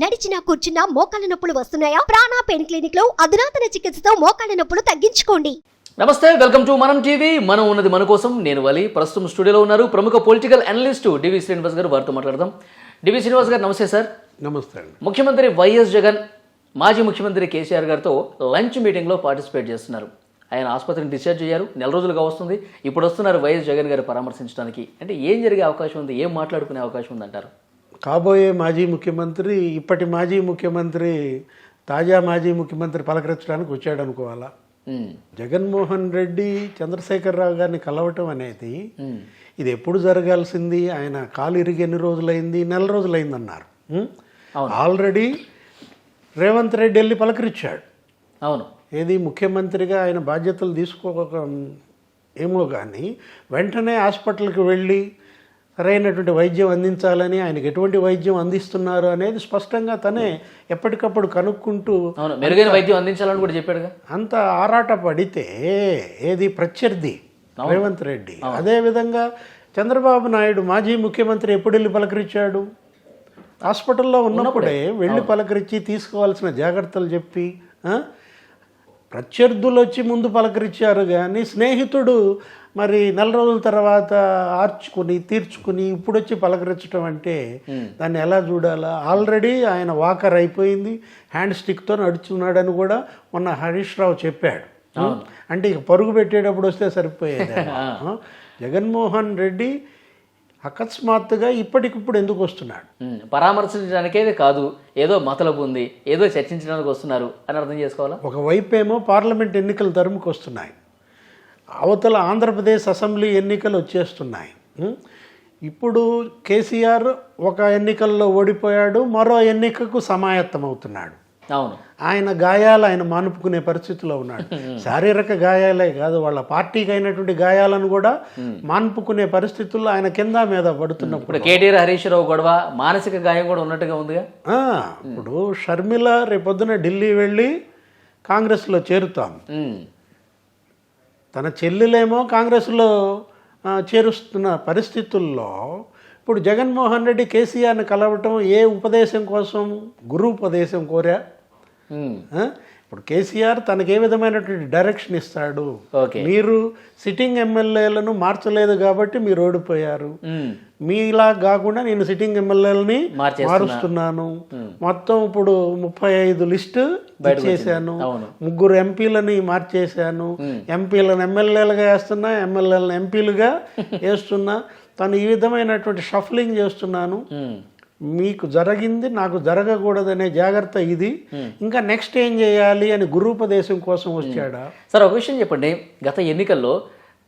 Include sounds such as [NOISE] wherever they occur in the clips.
నడిచినా కూర్చున్నా మోకాళ్ళ నొప్పులు వస్తున్నాయా? ప్రాణా పెయిన్ క్లినిక్లో అధునాతన చికిత్సతో మోకాళ్ళ నొప్పులు తగ్గించుకోండి. నమస్తే వెల్కమ్ టు మనం టీవీ. మనం ఉన్నది మన కోసం. నేను వలి. ప్రస్తుతం స్టూడియోలో ఉన్నారు ప్రముఖ పొలిటికల్ అనలిస్ట్ డివి శ్రీనివాస్ గారు. వారితో మాట్లాడదాం. డివి శ్రీనివాస్ గారు నమస్తే సార్. నమస్తే ముఖ్యమంత్రి వైఎస్ జగన్ మాజీ ముఖ్యమంత్రి కేసీఆర్ గారితో లంచ్ మీటింగ్లో పార్టిసిపేట్ చేస్తున్నారు. ఆయన ఆసుపత్రిని డిశ్చార్జ్ అయ్యారు నెల రోజులుగా వస్తుంది. ఇప్పుడు వస్తున్నారు వైఎస్ జగన్ గారు పరామర్శించడానికి. అంటే ఏం జరిగే అవకాశం ఉంది? ఏం మాట్లాడుకునే అవకాశం ఉంది అంటారు కాబోయే మాజీ ముఖ్యమంత్రి ఇప్పటి మాజీ ముఖ్యమంత్రి తాజా మాజీ ముఖ్యమంత్రి పలకరించడానికి వచ్చాడు అనుకోవాలా జగన్మోహన్ రెడ్డి చంద్రశేఖరరావు గారిని కలవటం అనేది ఇది ఎప్పుడు జరగాల్సింది? ఆయన కాలు ఇరిగి ఎన్ని రోజులైంది? నెల రోజులైంది అన్నారు. ఆల్రెడీ రేవంత్ రెడ్డి వెళ్ళి పలకరించాడు. అవును. ఏది ముఖ్యమంత్రిగా ఆయన బాధ్యతలు తీసుకోక ఏమో కానీ వెంటనే హాస్పిటల్కి వెళ్ళి సరైనటువంటి వైద్యం అందించాలని ఆయనకి ఎటువంటి వైద్యం అందిస్తున్నారు అనేది స్పష్టంగా తనే ఎప్పటికప్పుడు కనుక్కుంటూ మెరుగైన వైద్యం అందించాలని కూడా చెప్పాడుగా. అంత ఆరాట పడితే ఏది ప్రత్యర్థి? రేవంత్ రెడ్డి. అదేవిధంగా చంద్రబాబు నాయుడు మాజీ ముఖ్యమంత్రి ఎప్పుడు వెళ్ళి పలకరించాడు? హాస్పిటల్లో ఉన్నప్పుడే వెళ్ళి పలకరించి తీసుకోవాల్సిన జాగ్రత్తలు చెప్పి? ప్రత్యర్థులు వచ్చి ముందు పలకరించారు కానీ స్నేహితుడు మరి నెల రోజుల తర్వాత ఆర్చుకుని తీర్చుకుని ఇప్పుడు వచ్చి పలకరించడం అంటే దాన్ని ఎలా చూడాలా? ఆల్రెడీ ఆయన వాకర్ అయిపోయింది హ్యాండ్ స్టిక్తో నడుచున్నాడని కూడా మొన్న హరీష్ రావు చెప్పాడు. అంటే ఇక పరుగు పెట్టేటప్పుడు వస్తే సరిపోయేది? [LAUGHS] జగన్మోహన్ రెడ్డి అకస్మాత్తుగా ఇప్పటికిప్పుడు ఎందుకు వస్తున్నాడు? ఉమ్, పరామర్శించడానికే కాదు. ఏదో మతలబు ఉంది ఏదో చర్చించడానికి వస్తున్నారు అని అర్థం చేసుకోవాలా? ఒకవైపు ఏమో పార్లమెంట్ ఎన్నికలు తరుముకు వస్తున్నాయి అవతల ఆంధ్రప్రదేశ్ అసెంబ్లీ ఎన్నికలు వచ్చేస్తున్నాయి? ఇప్పుడు కేసీఆర్ ఒక ఎన్నికల్లో ఓడిపోయాడు మరో ఎన్నికకు సమాయత్తం అవుతున్నాడు. అవును. ఆయన గాయాలు ఆయన మానుపుకునే పరిస్థితిలో ఉన్నాడు. [LAUGHS] శారీరక గాయాలే కాదు వాళ్ళ పార్టీకి అయినటువంటి గాయాలను కూడా మాన్పుకునే పరిస్థితుల్లో ఆయన కింద మీద పడుతున్నప్పుడు. కేటీఆర్ హరీష్ రావు గొడవ మానసిక గాయం కూడా ఉన్నట్టుగా ఉందిగా? ఇప్పుడు షర్మిల రేపొద్దున ఢిల్లీ వెళ్ళి కాంగ్రెస్లో చేరుతాం. తన చెల్లెలేమో కాంగ్రెస్లో చేరుస్తున్న పరిస్థితుల్లో ఇప్పుడు జగన్మోహన్ రెడ్డి కేసీఆర్ని కలవటం ఏ ఉపదేశం కోసం గురు ఉపదేశం కోరా? ఇప్పుడు కేసీఆర్ తనకి ఏ విధమైనటువంటి డైరెక్షన్ ఇస్తాడు? మీరు సిట్టింగ్ ఎమ్మెల్యేలను మార్చలేదు కాబట్టి మీరు ఓడిపోయారు. మీలా కాకుండా నేను సిట్టింగ్ ఎమ్మెల్యేలని. మారుస్తున్నాను. మొత్తం ఇప్పుడు ముప్పై ఐదు లిస్టు అవును. ముగ్గురు ఎంపీలని మార్చేశాను ఎంపీలను ఎమ్మెల్యేలుగా వేస్తున్నా ఎమ్మెల్యేలను ఎంపీలుగా [LAUGHS] వేస్తున్నా. తను ఈ విధమైనటువంటి షఫ్లింగ్ చేస్తున్నాను. మీకు జరిగింది నాకు జరగకూడదనే జాగ్రత్త ఇది. ఇంకా నెక్స్ట్ ఏం చేయాలి అని గురూపదేశం కోసం వచ్చాడా? సార్ ఒక విషయం చెప్పండి. గత ఎన్నికల్లో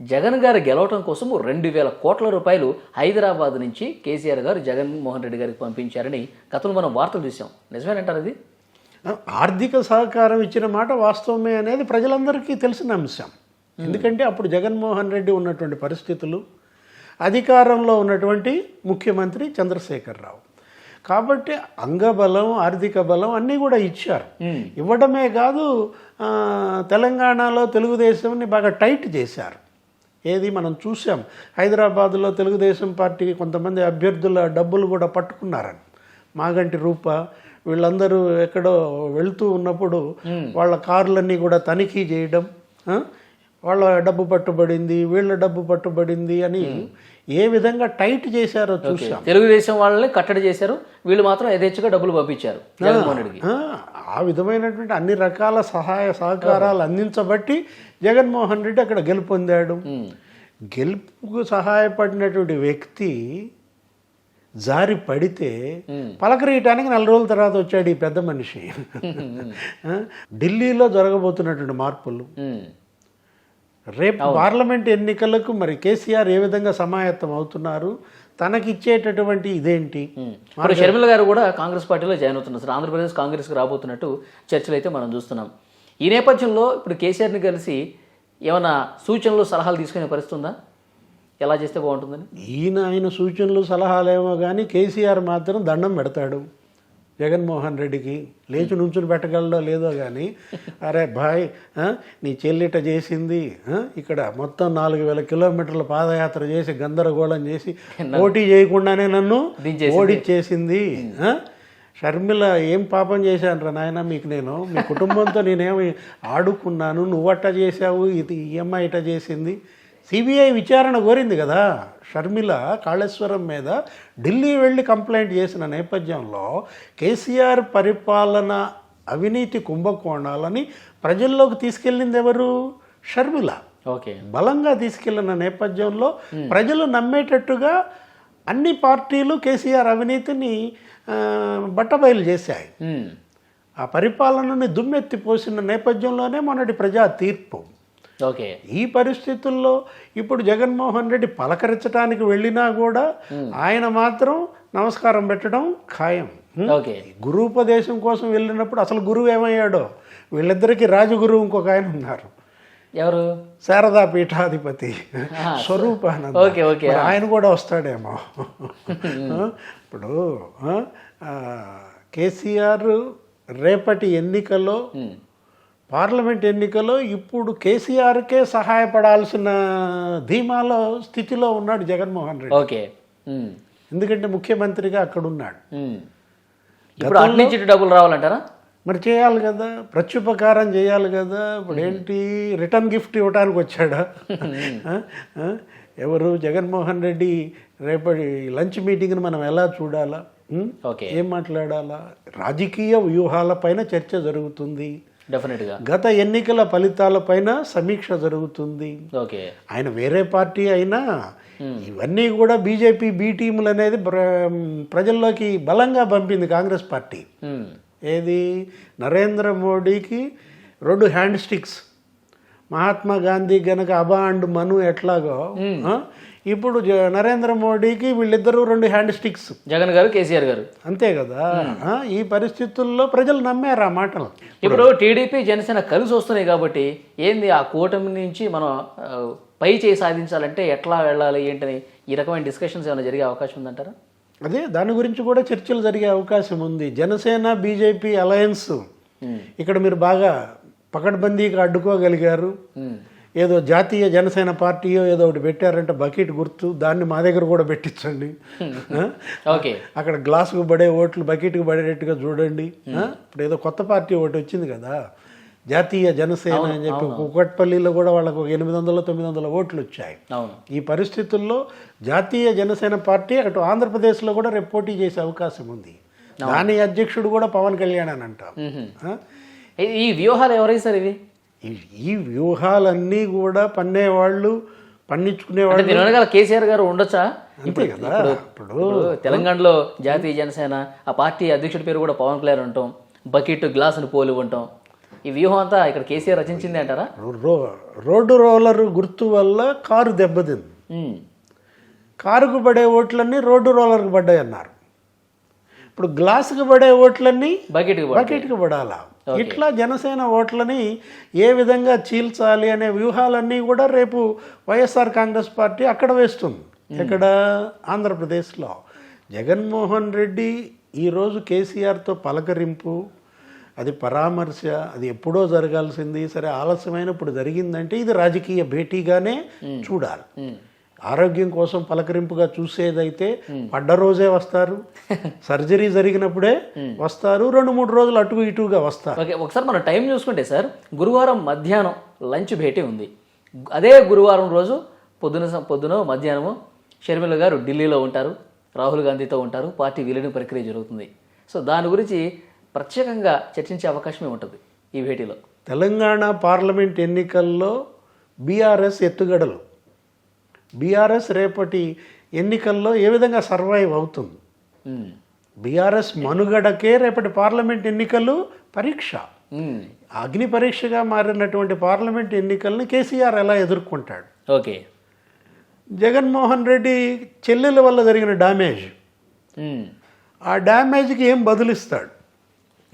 జగన్ గారు గెలవటం కోసం రెండు వేల కోట్ల రూపాయలు హైదరాబాద్ నుంచి కేసీఆర్ గారు జగన్మోహన్ రెడ్డి గారికి పంపించారని గతంలో మనం వార్తలు చూసాం నిజమేనంటారు అది? ఆర్థిక సహకారం ఇచ్చిన మాట వాస్తవమే అనేది ప్రజలందరికీ తెలిసిన అంశం. ఎందుకంటే అప్పుడు జగన్మోహన్ రెడ్డి ఉన్నటువంటి పరిస్థితులు అధికారంలో ఉన్నటువంటి ముఖ్యమంత్రి చంద్రశేఖరరావు కాబట్టి అంగబలం ఆర్థిక బలం అన్నీ కూడా ఇచ్చారు. ఇవ్వడమే కాదు తెలంగాణలో తెలుగుదేశంని బాగా టైట్ చేశారు. ఏది మనం చూసాం హైదరాబాదులో తెలుగుదేశం పార్టీకి కొంతమంది అభ్యర్థుల డబ్బులు కూడా పట్టుకున్నారని. మాగంటి రూప వీళ్ళందరూ ఎక్కడో వెళ్తూ ఉన్నప్పుడు వాళ్ళ కార్లన్నీ కూడా తనిఖీ చేయడం? వాళ్ళ డబ్బు పట్టుబడింది వీళ్ళ డబ్బు పట్టుబడింది అని ఏ విధంగా టైట్ చేశారో చూసాం తెలుగుదేశం వాళ్ళని కట్టడి చేశారు. వీళ్ళు మాత్రం యథేచ్ఛగా డబ్బులు పంపించారు ఆ, విధమైనటువంటి అన్ని రకాల సహాయ సహకారాలు అందించబట్టి జగన్మోహన్ రెడ్డి అక్కడ గెలుపొందాడు. గెలుపుకు సహాయపడినటువంటి వ్యక్తి జారి పడితే పలకరీయటానికి నెల రోజుల తర్వాత వచ్చాడు ఈ పెద్ద మనిషి. ఢిల్లీలో జరగబోతున్నటువంటి మార్పులు. రేపు పార్లమెంట్ ఎన్నికలకు మరి కేసీఆర్ ఏ విధంగా సమాయత్తం అవుతున్నారు? తనకిచ్చేటటువంటి ఇదేంటి? ఇప్పుడు షర్మిల గారు కూడా కాంగ్రెస్ పార్టీలో జాయిన్ అవుతున్నారు. సార్ ఆంధ్రప్రదేశ్ కాంగ్రెస్కి రాబోతున్నట్టు చర్చలు అయితే మనం చూస్తున్నాం. ఈ నేపథ్యంలో ఇప్పుడు కేసీఆర్ని కలిసి ఏమైనా సూచనలు సలహాలు తీసుకునే పరిస్థితి ఉందా? ఎలా చేస్తే బాగుంటుందని? ఈయన ఆయన సూచనలు సలహాలేమో కానీ కేసీఆర్ మాత్రం దండం పెడతాడు. జగన్మోహన్ రెడ్డికి లేచి నుంచుని పెట్టగలడో లేదో కానీ అరే భాయ్ నీ చెల్లిట చేసింది ఇక్కడ మొత్తం నాలుగు వేల కిలోమీటర్ల పాదయాత్ర చేసి గందరగోళం చేసి పోటీ చేయకుండానే నన్ను. ఓడిచ్చేసింది? షర్మిల ఏం పాపం చేశాను రా నాయన మీకు నేను మీ కుటుంబంతో నేనేమి ఆడుకున్నాను నువ్వట్ట చేశావు ఇది ఈఎంఐ ఇట చేసింది సిబిఐ విచారణ కోరింది కదా. షర్మిల కాళేశ్వరం మీద ఢిల్లీ వెళ్ళి కంప్లైంట్ చేసిన నేపథ్యంలో కేసీఆర్ పరిపాలన అవినీతి కుంభకోణాలని ప్రజల్లోకి తీసుకెళ్ళింది ఎవరు? షర్మిల. ఓకే. బలంగా తీసుకెళ్ళిన నేపథ్యంలో ప్రజలు నమ్మేటట్టుగా అన్ని పార్టీలు కేసీఆర్ అవినీతిని బట్టబయలు చేశాయి. ఆ పరిపాలనని దుమ్మెత్తి పోసిన నేపథ్యంలోనే మొన్నటి ప్రజా తీర్పు. ఓకే. ఈ పరిస్థితుల్లో ఇప్పుడు జగన్మోహన్ రెడ్డి పలకరించడానికి వెళ్ళినా కూడా ఆయన మాత్రం నమస్కారం పెట్టడం ఖాయం. హ్మ్? ఓకే. గురూపదేశం కోసం వెళ్ళినప్పుడు అసలు గురువు ఏమయ్యాడో? వీళ్ళిద్దరికీ రాజగురువు ఇంకొక ఆయన ఉన్నారు. ఎవరు? శారదా పీఠాధిపతి స్వరూపానంద. Okay, okay. ఆయన కూడా వస్తాడేమో. ఇప్పుడు ఆ, ఆ, కేసీఆర్ రేపటి ఎన్నికలో ఉమ్. పార్లమెంట్ ఎన్నికలో ఇప్పుడు కేసీఆర్కే సహాయపడాల్సిన ధీమాలో స్థితిలో ఉన్నాడు జగన్మోహన్ రెడ్డి. ఓకే. ఎందుకంటే ముఖ్యమంత్రిగా అక్కడ ఉన్నాడు. ఇప్పుడు డబ్బులు రావాలంటారా? మరి చేయాలి కదా ప్రత్యుపకారం చేయాలి కదా. ఇప్పుడు ఏంటి రిటర్న్ గిఫ్ట్ ఇవ్వడానికి వచ్చాడా? ఎవరు? జగన్మోహన్ రెడ్డి రేపటి లంచ్ మీటింగ్ని మనం ఎలా చూడాలా? ఏం మాట్లాడాలా? రాజకీయ వ్యూహాలపైన చర్చ జరుగుతుంది. డెఫినెట్గా గత ఎన్నికల ఫలితాలపైన సమీక్ష జరుగుతుంది. ఓకే ఆయన వేరే పార్టీ అయినా ఇవన్నీ కూడా బీజేపీ బీ టీములు అనేది ప్ర- ప్రజల్లోకి బలంగా పంపింది కాంగ్రెస్ పార్టీ. ఉమ్. ఏది? నరేంద్ర మోడీకి రెండు హ్యాండ్ స్టిక్స్. మహాత్మా గాంధీ గనక అబా అండ్ మను ఎట్లాగో ఆ, ఇప్పుడు నరేంద్ర మోడీకి వీళ్ళిద్దరూ రెండు హ్యాండ్ స్టిక్స్. జగన్ గారు కేసీఆర్ గారు. అంతే కదా? ఆ, ఈ పరిస్థితుల్లో ప్రజలు నమ్మారు ఆ మాటలు. ఇప్పుడు టీడీపీ జనసేన కలిసి వస్తున్నాయి కాబట్టి ఏంది ఆ కూటమి నుంచి మనం పై చేయి సాధించాలంటే ఎట్లా వెళ్ళాలి ఏంటని ఈ రకమైన డిస్కషన్స్ ఏమైనా జరిగే అవకాశం ఉందంటారా? అదే దాని గురించి కూడా చర్చలు జరిగే అవకాశం ఉంది. Janasena BJP alliance. ఉమ్. ఇక్కడ మీరు బాగా పకడ్బందీగా అడ్డుకోగలిగారు. ఏదో జాతీయ జనసేన పార్టీయో ఏదో ఒకటి పెట్టారంటే బకెట్ గుర్తు దాన్ని మా దగ్గర కూడా పెట్టించండి? ఓకే. అక్కడ గ్లాసుకు పడే ఓట్లు బకెట్కి పడేటట్టుగా చూడండి? ఇప్పుడు ఏదో కొత్త పార్టీ ఒకటి వచ్చింది కదా. జాతీయ జనసేన అని చెప్పి కుకట్పల్లిలో కూడా వాళ్ళకు ఒక ఎనిమిది వందల తొమ్మిది వందల ఓట్లు వచ్చాయి. ఈ పరిస్థితుల్లో జాతీయ జనసేన పార్టీ అటు ఆంధ్రప్రదేశ్లో కూడా రేపు పోటీ చేసే అవకాశం ఉంది. దాని అధ్యక్షుడు కూడా పవన్ కళ్యాణ్ అని అంటాం? ఈ- వ్యూహాలు ఎవరైతే ఇవి? ఈ- వ్యూహాలన్నీ కూడా పన్నేవాళ్ళు పన్నించుకునేవాళ్ళు అంటే దీని వెనకాల కేసీఆర్ గారు ఉండొచ్చా? అంతే కదా. ఇప్పుడు ఇప్పుడు తెలంగాణలో జాతీయ జనసేన ఆ పార్టీ అధ్యక్షుడి పేరు కూడా పవన్ కళ్యాణ్ ఉంటాం బకెట్ గ్లాసును పోలి ఉంటాం ఈ వ్యూహం అంతా ఇక్కడ కేసీఆర్ రచించింది అంటారా? రోడ్డు రోలర్ గుర్తు వల్ల కారు దెబ్బతింది. కారుకు పడే ఓట్లన్నీ రోడ్డు రోలర్కి పడ్డాయి అన్నారు ఇప్పుడు గ్లాసుకు పడే ఓట్లన్నీ బకెట్కి బకెట్కి పడాలా? ఇట్లా జనసేన ఓట్లని ఏ విధంగా చీల్చాలి అనే వ్యూహాలన్నీ కూడా రేపు వైఎస్ఆర్ కాంగ్రెస్ పార్టీ అక్కడ వేస్తుంది. ఎక్కడ ఆంధ్రప్రదేశ్లో. జగన్మోహన్ రెడ్డి ఈరోజు కేసీఆర్తో పలకరింపు అది పరామర్శ అది ఎప్పుడో జరగాల్సింది సరే ఆలస్యమైన ఇప్పుడు జరిగిందంటే ఇది రాజకీయ భేటీగానే చూడాలి. ఉమ్. ఆరోగ్యం కోసం పలకరింపుగా చూసేదైతే పడ్డ రోజే వస్తారు. సర్జరీ జరిగినప్పుడే వస్తారు. రెండు మూడు రోజులు అటు ఇటుగా వస్తారు. ఓకే ఒకసారి మనం టైం చూసుకుంటే సార్ గురువారం మధ్యాహ్నం లంచ్ భేటీ ఉంది. అదే గురువారం రోజు పొద్దున పొద్దున మధ్యాహ్నము షర్మిల గారు ఢిల్లీలో ఉంటారు రాహుల్ గాంధీతో ఉంటారు పార్టీ విలీన ప్రక్రియ జరుగుతుంది. సో దాని గురించి ప్రత్యేకంగా చర్చించే అవకాశమే ఉంటుంది ఈ భేటీలో. తెలంగాణ పార్లమెంట్ ఎన్నికల్లో బీఆర్ఎస్ ఎత్తుగడలు. బీఆర్ఎస్ రేపటి ఎన్నికల్లో ఏ విధంగా సర్వైవ్ అవుతుంది. బీఆర్ఎస్ మనుగడకే రేపటి పార్లమెంట్ ఎన్నికలు పరీక్ష. అగ్ని పరీక్షగా మారినటువంటి పార్లమెంట్ ఎన్నికల్ని కేసీఆర్ ఎలా ఎదుర్కొంటాడు? ఓకే. జగన్మోహన్ రెడ్డి చెల్లెల వల్ల జరిగిన డ్యామేజ్. ఆ డ్యామేజ్కి ఏం బదులిస్తాడు?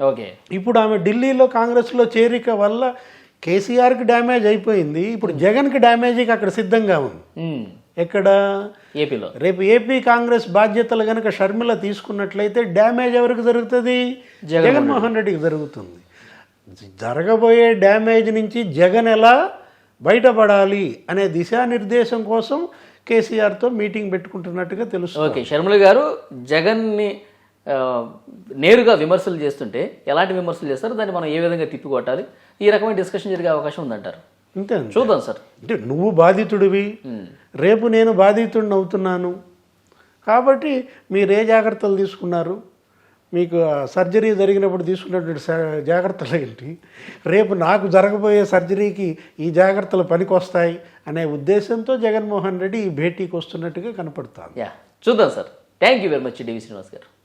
ఓకే. ఇప్పుడు ఆమె ఢిల్లీలో కాంగ్రెస్లో చేరిక వల్ల కేసీఆర్కి డ్యామేజ్ అయిపోయింది. ఇప్పుడు జగన్కి డ్యామేజ్కి అక్కడ సిద్ధంగా ఉంది. ఎక్కడ? ఏపీలో. రేపు ఏపీ కాంగ్రెస్ బాధ్యతలు కనుక షర్మిల తీసుకున్నట్లయితే డ్యామేజ్ ఎవరికి జరుగుతుంది? జగన్మోహన్ రెడ్డికి జరుగుతుంది. జరగబోయే డ్యామేజ్ నుంచి జగన్ ఎలా బయటపడాలి అనే దిశానిర్దేశం కోసం కేసీఆర్తో మీటింగ్ పెట్టుకుంటున్నట్టుగా తెలుస్తుంది. ఓకే షర్మిల గారు జగన్ని నేరుగా విమర్శలు చేస్తుంటే ఎలాంటి విమర్శలు చేస్తారో దాన్ని మనం ఏ విధంగా తిప్పికొట్టాలి? ఈ రకమైన డిస్కషన్ జరిగే అవకాశం ఉందంటారు. అంతే. చూద్దాం సార్. అంటే నువ్వు బాధితుడివి రేపు నేను బాధితుడిని అవుతున్నాను. కాబట్టి మీరు ఏ జాగ్రత్తలు తీసుకున్నారు? మీకు సర్జరీ జరిగినప్పుడు తీసుకున్నటువంటి జాగ్రత్తలు ఏంటి? రేపు నాకు జరగబోయే సర్జరీకి ఈ జాగ్రత్తలు పనికొస్తాయి అనే ఉద్దేశంతో జగన్మోహన్ రెడ్డి ఈ భేటీకి వస్తున్నట్టుగా కనపడుతుంది. యా చూద్దాం sir. Thank you very much DV Srinivas garu.